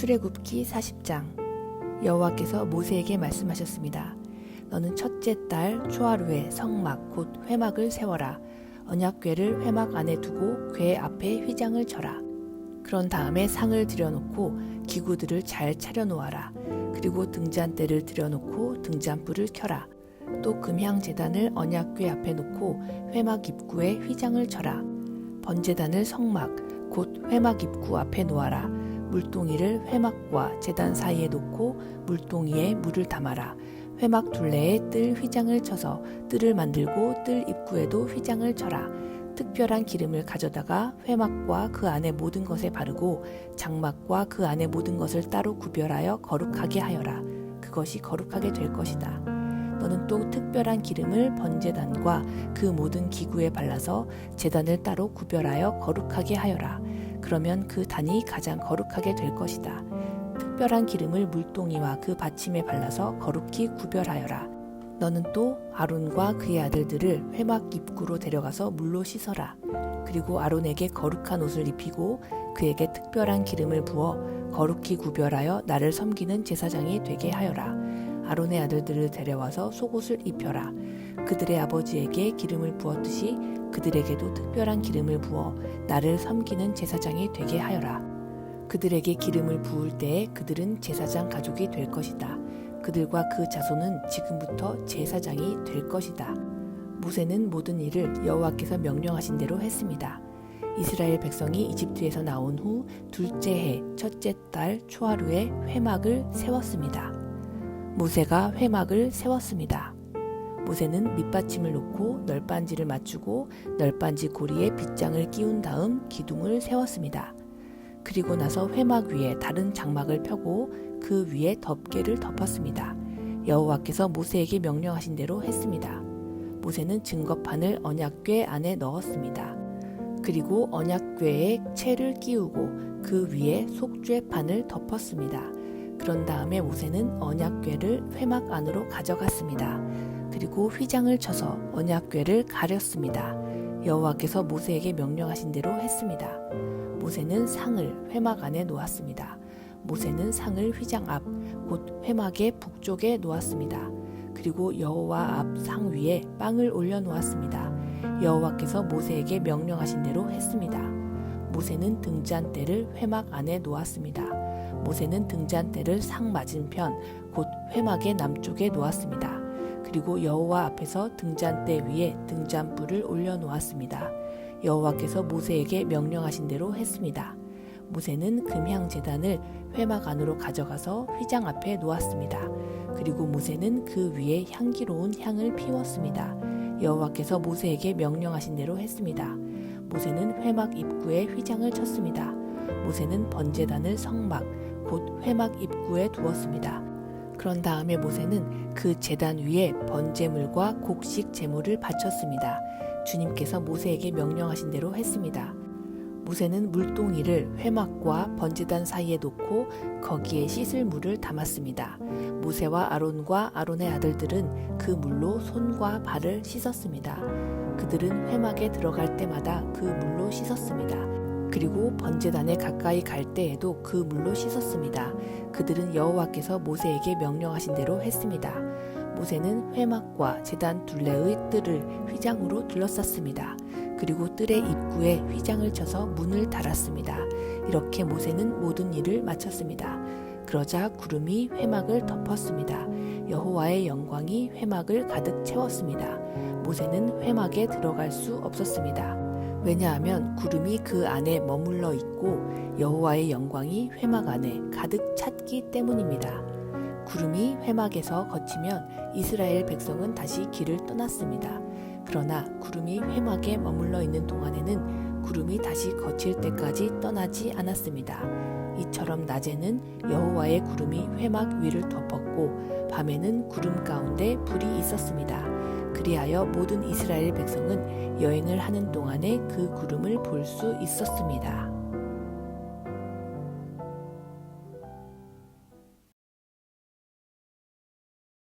출애굽기 40장 여호와께서 모세에게 말씀하셨습니다. 너는 첫째 달 초하루에 성막 곧 회막을 세워라. 언약궤를 회막 안에 두고 궤 앞에 휘장을 쳐라. 그런 다음에 상을 들여놓고 기구들을 잘 차려놓아라. 그리고 등잔대를 들여놓고 등잔불을 켜라. 또 금향 제단을 언약궤 앞에 놓고 회막 입구에 휘장을 쳐라. 번제단을 성막 곧 회막 입구 앞에 놓아라. 물동이를 회막과 제단 사이에 놓고 물동이에 물을 담아라. 회막 둘레에 뜰 휘장을 쳐서 뜰을 만들고 뜰 입구에도 휘장을 쳐라. 특별한 기름을 가져다가 회막과 그 안에 모든 것에 바르고 장막과 그 안에 모든 것을 따로 구별하여 거룩하게 하여라. 그것이 거룩하게 될 것이다. 너는 또 특별한 기름을 번제단과 그 모든 기구에 발라서 제단을 따로 구별하여 거룩하게 하여라. 그러면 그 단이 가장 거룩하게 될 것이다. 특별한 기름을 물동이와 그 받침에 발라서 거룩히 구별하여라. 너는 또 아론과 그의 아들들을 회막 입구로 데려가서 물로 씻어라. 그리고 아론에게 거룩한 옷을 입히고 그에게 특별한 기름을 부어 거룩히 구별하여 나를 섬기는 제사장이 되게 하여라. 아론의 아들들을 데려와서 속옷을 입혀라. 그들의 아버지에게 기름을 부었듯이 그들에게도 특별한 기름을 부어 나를 섬기는 제사장이 되게 하여라. 그들에게 기름을 부을 때에 그들은 제사장 가족이 될 것이다. 그들과 그 자손은 지금부터 제사장이 될 것이다. 모세는 모든 일을 여호와께서 명령하신 대로 했습니다. 이스라엘 백성이 이집트에서 나온 후 둘째 해 첫째 달 초하루에 회막을 세웠습니다. 모세가 회막을 세웠습니다. 모세는 밑받침을 놓고 널빤지를 맞추고 널빤지 고리에 빗장을 끼운 다음 기둥을 세웠습니다. 그리고 나서 회막 위에 다른 장막을 펴고 그 위에 덮개를 덮었습니다. 여호와께서 모세에게 명령하신 대로 했습니다. 모세는 증거판을 언약궤 안에 넣었습니다. 그리고 언약궤에 채를 끼우고 그 위에 속죄판을 덮었습니다. 그런 다음에 모세는 언약궤를 회막 안으로 가져갔습니다. 그리고 휘장을 쳐서 언약궤를 가렸습니다. 여호와께서 모세에게 명령하신 대로 했습니다. 모세는 상을 회막 안에 놓았습니다. 모세는 상을 휘장 앞, 곧 회막의 북쪽에 놓았습니다. 그리고 여호와 앞 상 위에 빵을 올려 놓았습니다. 여호와께서 모세에게 명령하신 대로 했습니다. 모세는 등잔대를 회막 안에 놓았습니다. 모세는 등잔대를 상 맞은편, 곧 회막의 남쪽에 놓았습니다. 그리고 여호와 앞에서 등잔대 위에 등잔불을 올려 놓았습니다. 여호와께서 모세에게 명령하신 대로 했습니다. 모세는 금향 제단을 회막 안으로 가져가서 휘장 앞에 놓았습니다. 그리고 모세는 그 위에 향기로운 향을 피웠습니다. 여호와께서 모세에게 명령하신 대로 했습니다. 모세는 회막 입구에 휘장을 쳤습니다. 모세는 번제단을 성막 곧 회막 입구에 두었습니다. 그런 다음에 모세는 그 제단 위에 번제물과 곡식 제물을 바쳤습니다. 주님께서 모세에게 명령하신 대로 했습니다. 모세는 물동이를 회막과 번제단 사이에 놓고 거기에 씻을 물을 담았습니다. 모세와 아론과 아론의 아들들은 그 물로 손과 발을 씻었습니다. 그들은 회막에 들어갈 때마다 그 물로 씻었습니다. 그리고 번제단에 가까이 갈 때에도 그 물로 씻었습니다. 그들은 여호와께서 모세에게 명령하신 대로 했습니다. 모세는 회막과 제단 둘레의 뜰을 휘장으로 둘러쌌습니다. 그리고 뜰의 입구에 휘장을 쳐서 문을 달았습니다. 이렇게 모세는 모든 일을 마쳤습니다. 그러자 구름이 회막을 덮었습니다. 여호와의 영광이 회막을 가득 채웠습니다. 모세는 회막에 들어갈 수 없었습니다. 왜냐하면 구름이 그 안에 머물러 있고 여호와의 영광이 회막 안에 가득 찼기 때문입니다. 구름이 회막에서 거치면 이스라엘 백성은 다시 길을 떠났습니다. 그러나 구름이 회막에 머물러 있는 동안에는 구름이 다시 거칠 때까지 떠나지 않았습니다. 이처럼 낮에는 여호와의 구름이 회막 위를 덮었고 밤에는 구름 가운데 불이 있었습니다. 그리하여 모든 이스라엘 백성은 여행을 하는 동안에 그 구름을 볼 수 있었습니다.